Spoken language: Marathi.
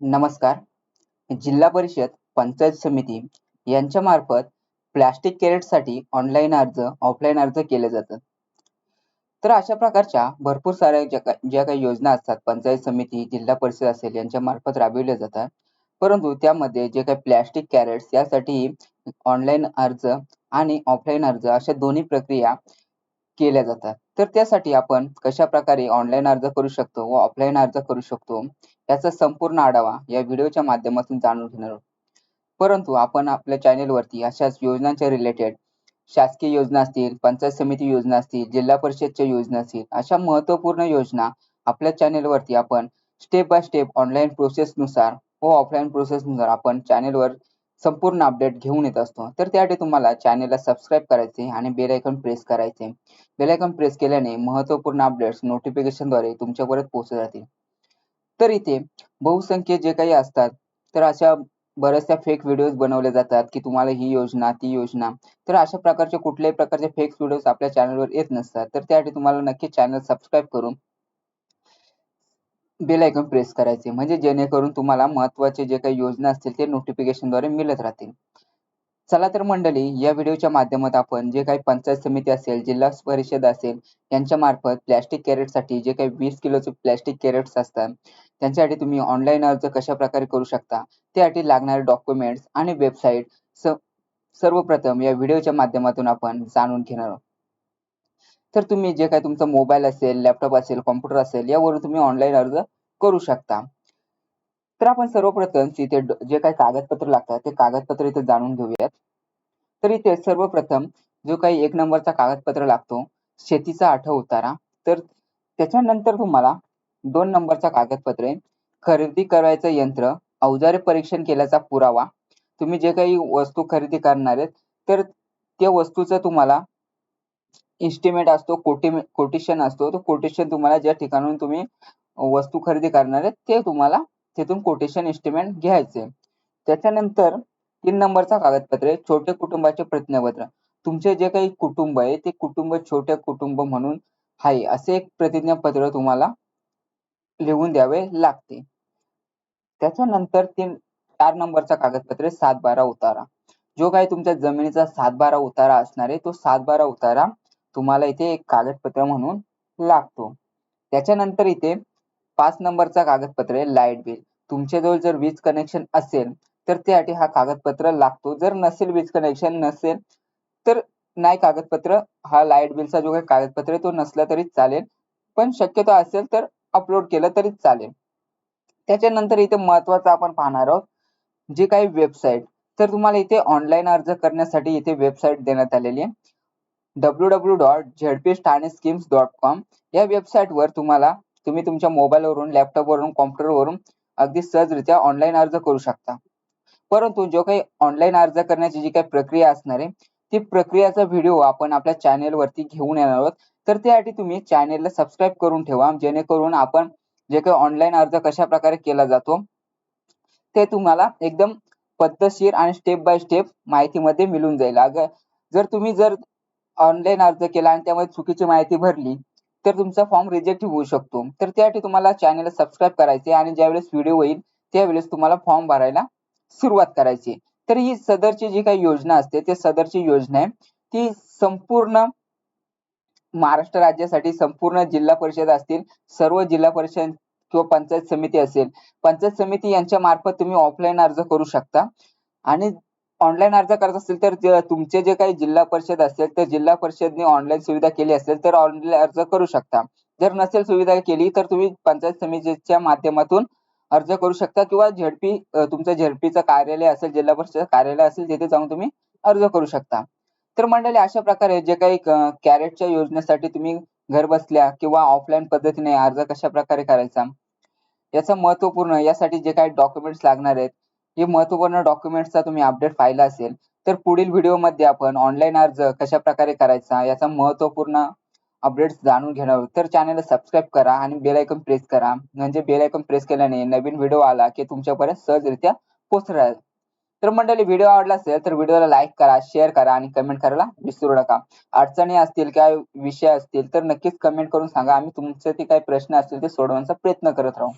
नमस्कार. जिल्हा परिषद पंचायत समिती यांच्या मार्फत प्लॅस्टिक कॅरेटसाठी ऑनलाईन अर्ज ऑफलाईन अर्ज केले जातात. तर अशा प्रकारच्या भरपूर साऱ्या ज्या ज्या काही योजना असतात पंचायत समिती जिल्हा परिषद असेल यांच्या मार्फत राबविल्या जातात. परंतु त्यामध्ये जे काही प्लॅस्टिक कॅरेट्स यासाठी ऑनलाईन अर्ज आणि ऑफलाईन अर्ज अशा दोन्ही प्रक्रिया केल्या जातात. तर त्यासाठी आपण कशा प्रकारे ऑनलाईन अर्ज करू शकतो व ऑफलाईन अर्ज करू शकतो याचा संपूर्ण आढावा या व्हिडिओच्या माध्यमातून जाणून घेणार आहोत. परंतु आपण आपल्या चॅनेलवरती अशाच योजनांच्या रिलेटेड शासकीय योजना असतील पंचायत समिती योजना असतील जिल्हा परिषदच्या योजना असतील अशा महत्त्वपूर्ण योजना आपल्या चॅनेलवरती आपण step by step online process नुसार व ऑफलाईन प्रोसेस नुसार आपण चॅनेलवर संपूर्ण अपडेट घेऊन येत असतो. तर त्यासाठी तुम्हाला चॅनेलला सबस्क्राईब करायचे आणि बेल आयकॉन प्रेस करायचे. बेल आयकॉन प्रेस केल्याने महत्त्वपूर्ण अपडेट्स नोटिफिकेशनद्वारे तुमच्यापर्यंत पोहोचत जातील तर इथे बहुसंख्य जे काही असतात तर अशा बऱ्याचशा फेक व्हिडिओज बनवले जातात की तुम्हाला ही योजना ती योजना तर अशा प्रकारचे कुठल्याही प्रकारचे फेक व्हिडिओज आपल्या चॅनलवर येत नसतात. तर त्यासाठी तुम्हाला नक्की चॅनल सबस्क्राईब करून बेल आयकॉन प्रेस करायचे. म्हणजे जेणेकरून तुम्हाला महत्त्वाचे जे काही योजना असतील ते नोटिफिकेशनद्वारे मिळत राहतील. चला तर मंडळी या व्हिडिओच्या माध्यमात आपण जे काही पंचायत समिती असेल जिल्हा परिषद असेल यांच्या मार्फत प्लॅस्टिक कॅरेटसाठी जे काही वीस किलोचे प्लॅस्टिक कॅरेट्स असतात त्यांच्यासाठी तुम्ही ऑनलाईन अर्ज कशा प्रकारे करू शकता त्यासाठी लागणारे डॉक्युमेंट्स आणि वेबसाईट सर्वप्रथम या व्हिडिओच्या माध्यमातून आपण जाणून घेणार आहोत. तर तुम्ही जे काही तुमचा मोबाईल असेल लॅपटॉप असेल कॉम्प्युटर असेल यावरून तुम्ही ऑनलाईन अर्ज करू शकता. तर आपण सर्वप्रथम इथे जे काही कागदपत्र लागतात ते कागदपत्र इथे जाणून घेऊयात. तर इथे सर्वप्रथम जो काही एक नंबरचा कागदपत्र लागतो शेतीचा आठव उतारा. तर त्याच्यानंतर तुम्हाला दोन नंबरचा कागदपत्रे खरेदी करायचं यंत्र अवजारे परीक्षण केल्याचा पुरावा. तुम्ही जे काही वस्तू खरेदी करणार आहेत तर त्या वस्तूचं तुम्हाला इस्टिमेट असतो कोटी कोटेशन असतो. तो कोटेशन तुम्हाला ज्या ठिकाणून तुम्ही वस्तू खरेदी करणार आहेत ते तुम्हाला तिथून कोटेशन इस्टिमेट घ्यायचे. त्याच्यानंतर तीन नंबरचा कागदपत्रे छोटे कुटुंबाचे प्रतिज्ञापत्र तुमचे जे काही कुटुंब आहे ते कुटुंब छोटे कुटुंब म्हणून आहे असे एक प्रतिज्ञापत्र तुम्हाला लिहून द्यावे लागते. त्याच्यानंतर तीन चार नंबरचा कागदपत्रे सात बारा उतारा. जो काही तुमच्या जमिनीचा सात बारा उतारा असणार आहे तो सात बारा उतारा तुम्हाला इथे एक कागदपत्र म्हणून लागतो. त्याच्यानंतर इथे पाच नंबरचा कागदपत्र लाइट बिल. तुमच्याजवळ जर वीज कनेक्शन असेल तर त्यासाठी हा कागदपत्र लागतो. जर नसेल वीज कनेक्शन नसेल तर नाही कागदपत्र. हा लाइट बिलचा जो काही कागदपत्र तो नसला तरी चालेल. पण शक्यतो असेल तर अपलोड केलं तरी चालेल. त्याच्यानंतर इथे महत्वाचं आपण पाहणार आहोत जी काही वेबसाईट. तर तुम्हाला इथे ऑनलाईन अर्ज करण्यासाठी इथे वेबसाईट देण्यात आलेली आहे. W W dot ZP Thane schemes dot com या वेबसाईटवर तुम्हाला तुम्ही तुमच्या मोबाईलवरून लॅपटॉपवरून कॉम्प्युटरवरून अगदी सहजरित्या ऑनलाईन अर्ज करू शकता. परंतु जो काही ऑनलाईन अर्ज करण्याची जी काही प्रक्रिया असणार आहे ती प्रक्रियाचा व्हिडिओ आपण आपल्या चॅनेल वरती घेऊन येणार आहोत. तर त्यासाठी तुम्ही चॅनेलला सबस्क्राईब करून ठेवा जेणेकरून आपण जे काही ऑनलाईन अर्ज कशा प्रकारे केला जातो ते तुम्हाला एकदम पद्धतशीर आणि स्टेप बाय स्टेप माहितीमध्ये मिळून जाईल. अगं जर तुम्ही जर ऑनलाईन अर्ज केला आणि त्यामध्ये चुकीची माहिती भरली तर तुमचा फॉर्म रिजेक्ट होऊ शकतो. तर त्यासाठी तुम्हाला चॅनेल सबस्क्राईब करायचे आणि ज्यावेळेस व्हिडिओ होईल त्यावेळेस तुम्हाला फॉर्म भरायला सुरुवात करायची तर ही सदरची जी काही योजना असते ते सदरची योजना आहे. ती संपूर्ण महाराष्ट्र राज्यासाठी संपूर्ण जिल्हा परिषद असतील सर्व जिल्हा परिषद किंवा पंचायत समिती असेल पंचायत समिती यांच्या मार्फत तुम्ही ऑफलाईन अर्ज करू शकता. आणि ऑनलाईन अर्ज करत असेल तर तुमचे जे काही जिल्हा परिषद असेल तर जिल्हा परिषदने ऑनलाईन सुविधा केली असेल तर ऑनलाईन अर्ज करू शकता. जर नसेल सुविधा केली तर तुम्ही पंचायत समितीच्या माध्यमातून अर्ज करू शकता किंवा झेडपी तुमचं झेडपीचं कार्यालय असेल जिल्हा परिषद कार्यालय असेल तिथे जाऊन तुम्ही अर्ज करू शकता. तर मंडळी अशा प्रकारे जे काही कॅरेटच्या योजनेसाठी तुम्ही घर बसल्या किंवा ऑफलाईन पद्धतीने अर्ज कशा प्रकारे करायचा? याचं महत्त्वपूर्ण यासाठी जे काही डॉक्युमेंट्स लागणार आहेत हे महत्त्वपूर्ण डॉक्युमेंटचा तुम्ही अपडेट पाहिला असेल तर पुढील व्हिडिओमध्ये आपण ऑनलाईन अर्ज कशा प्रकारे करायचा याचा महत्त्वपूर्ण अपडेट्स जाणून घेणार तर चॅनलला सबस्क्राईब करा आणि बेल आयकॉन प्रेस करा. म्हणजे बेल आयकॉन प्रेस केल्याने नवीन व्हिडिओ आला की तुमच्यापर्यंत सहजरित्या पोहोचणार तर मंडळी व्हिडिओ आवडला असेल तर व्हिडिओला लाईक करा शेअर करा आणि कमेंट करायला विसरू नका. अडचणी असतील काय विषय असतील तर नक्कीच कमेंट करून सांगा. आम्ही तुमचे ते काही प्रश्न असतील ते सोडवण्याचा प्रयत्न करत राहू.